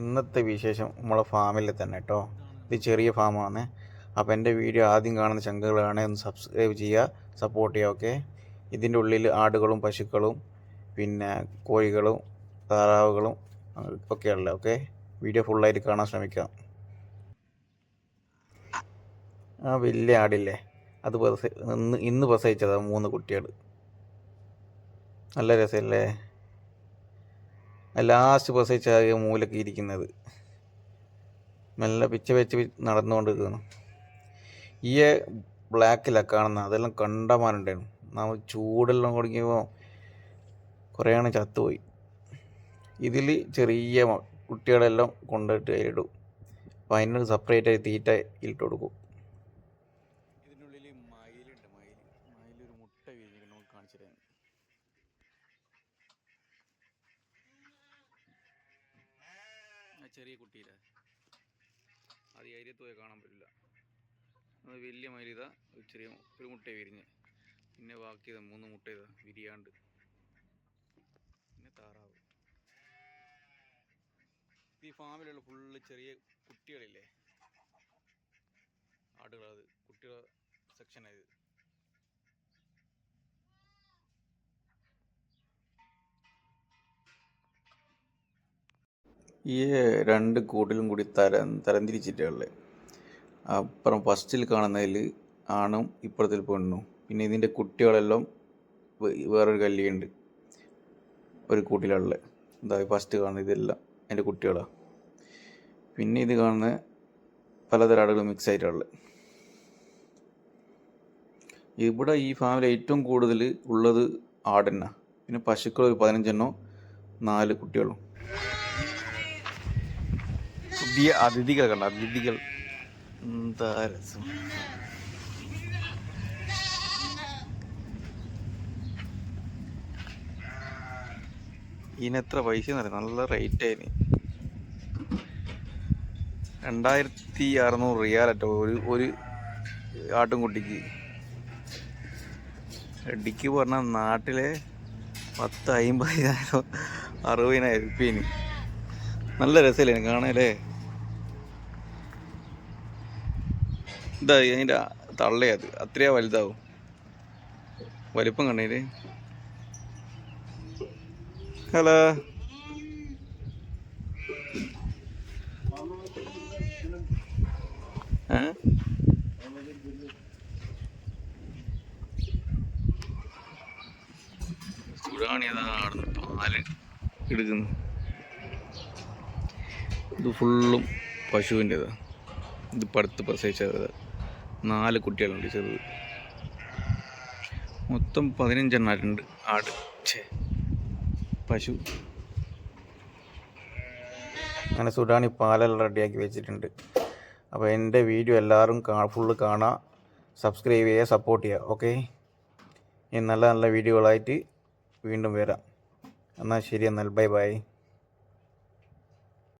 ഇന്നത്തെ വിശേഷം നമ്മളെ ഫാമിൽ തന്നെ കേട്ടോ ഇത് ചെറിയ ഫാമാണ്. അപ്പോൾ എന്റെ വീഡിയോ ആദ്യം കാണുന്ന ചങ്കുകളാണ് ഒന്ന് സബ്സ്ക്രൈബ് ചെയ്യുക സപ്പോർട്ട് ചെയ്യുക ഓക്കെ ഇതിന്റെ ഉള്ളിൽ ആടുകളും പശുക്കളും പിന്നെ കോഴികളും താറാവുകളും ഒക്കെയുള്ള ഓക്കെ വീഡിയോ ഫുള്ളായിട്ട് കാണാൻ ശ്രമിക്കാം ആ വലിയ ആടില്ലേ? അത് പ്രസ ഇന്ന് ഇന്ന് പ്രസവിച്ചതാണ് മൂന്ന് കുട്ടികൾ. നല്ല രസമല്ലേ? ലാസ്റ്റ് പ്രസവിച്ച മൂലക്കി ഇരിക്കുന്നത്. മെല്ലെ പിച്ച വെച്ച് നടന്നുകൊണ്ടിരിക്കുന്നു. ഈ ബ്ലാക്കിലാണ് കാണുന്നത്. അതെല്ലാം കണ്ടമാനുണ്ടായിരുന്നു നമ്മൾ ചൂടെല്ലാം കൊടുക്കുമ്പോൾ കുറേയാണ് ചത്തുപോയി. ഇതിൽ ചെറിയ കുട്ടികളെല്ലാം കൊണ്ടിട്ട് അതിലിടും അപ്പോൾ അതിനൊരു സെപ്പറേറ്റ് ആയി തീറ്റ ഇട്ട് കൊടുക്കും. ഇതിനുള്ളിൽ മയിലുണ്ട്. മയിൽ മയിലൊരു മുട്ട വിരിഞ്ഞിട്ട് നമുക്ക് ചെറിയ കുട്ടിയില്ല? അത് ഏരിയത്ത് പോയി കാണാൻ പറ്റില്ല. അത് വലിയ ഒരു ചെറിയ ഒരു മുട്ട വിരിഞ്ഞ്. പിന്നെ ബാക്കി മൂന്ന് മുട്ട വിരിയാണ്ട്. പിന്നെ താറാവ്. ഈ ഫാമിലുള്ള ഫുള്ള് ചെറിയ കുട്ടികളില്ലേ? ആടുകൾ അത്. കുട്ടികളെ സെക്ഷനായത് ഈ രണ്ട് കൂട്ടിലും കൂടി തരം തരംതിരിച്ചിട്ടുള്ളത് അപ്പുറം ഫസ്റ്റിൽ കാണുന്നതിൽ ആണും ഇപ്പുറത്തിൽ പെണ്ണും. പിന്നെ ഇതിന്റെ കുട്ടികളെല്ലാം വേറൊരു കല്ലിയുണ്ട്. ഒരു കൂട്ടിലുള്ള എന്താ ഫസ്റ്റ് കാണുന്ന ഇതെല്ലാം എന്റെ കുട്ടികളാണ് പിന്നെ ഇത് കാണുന്ന പലതരം ആളുകൾ മിക്സ് ആയിട്ടുള്ളത്. ഇവിടെ ഈ ഫാമിലി ഏറ്റവും കൂടുതൽ ഉള്ളത് ആടെണ്ണ പിന്നെ പശുക്കൾ ഒരു പതിനഞ്ചെണ്ണോ നാല് കുട്ടികളും. പുതിയ അതിഥികൾ കണ്ട അതിഥികൾ. എന്താ രസം. ഇതിനെത്ര പൈസ എന്നറിയാം നല്ല റേറ്റ് ആയിന് രണ്ടായിരത്തി അറുന്നൂറ് റിയാലറ്റോ ഒരു ഒരു ആട്ടുംകുട്ടിക്ക്. ഇടിക്ക് പറഞ്ഞാൽ നാട്ടിലെ പത്ത് അമ്പതിനായിരം അറുപതിനായിരം ഉറുപ്പ്യന്. നല്ല രസമല്ലേ കാണാനല്ലേ ഇതാ അതിന്റെ തള്ളയത് അത്രയാ വലുതാവും. വലിപ്പം കണ്ടേ ഹലോ. ഇത് ഫുള്ളും പശുവിന്റെതാ. ഇത് പടുത്ത് പ്രസവിച്ചത് നാല് കുട്ടികളുണ്ട് ചെറുത്. മൊത്തം പതിനഞ്ചെണ്ണായിട്ടുണ്ട് ആട്. ഛേ പശു. അങ്ങനെ സുഡാണി പാലെല്ലാം റെഡിയാക്കി വെച്ചിട്ടുണ്ട്. അപ്പോൾ എന്റെ വീഡിയോ എല്ലാവരും കാ ഫുള്ള് കാണുക സബ്സ്ക്രൈബ് ചെയ്യുക സപ്പോർട്ട് ചെയ്യുക ഓക്കെ? ഇനി നല്ല നല്ല വീഡിയോകളായിട്ട് വീണ്ടും വരാം. എന്നാൽ ശരി എന്നാൽ ബൈ ബൈ.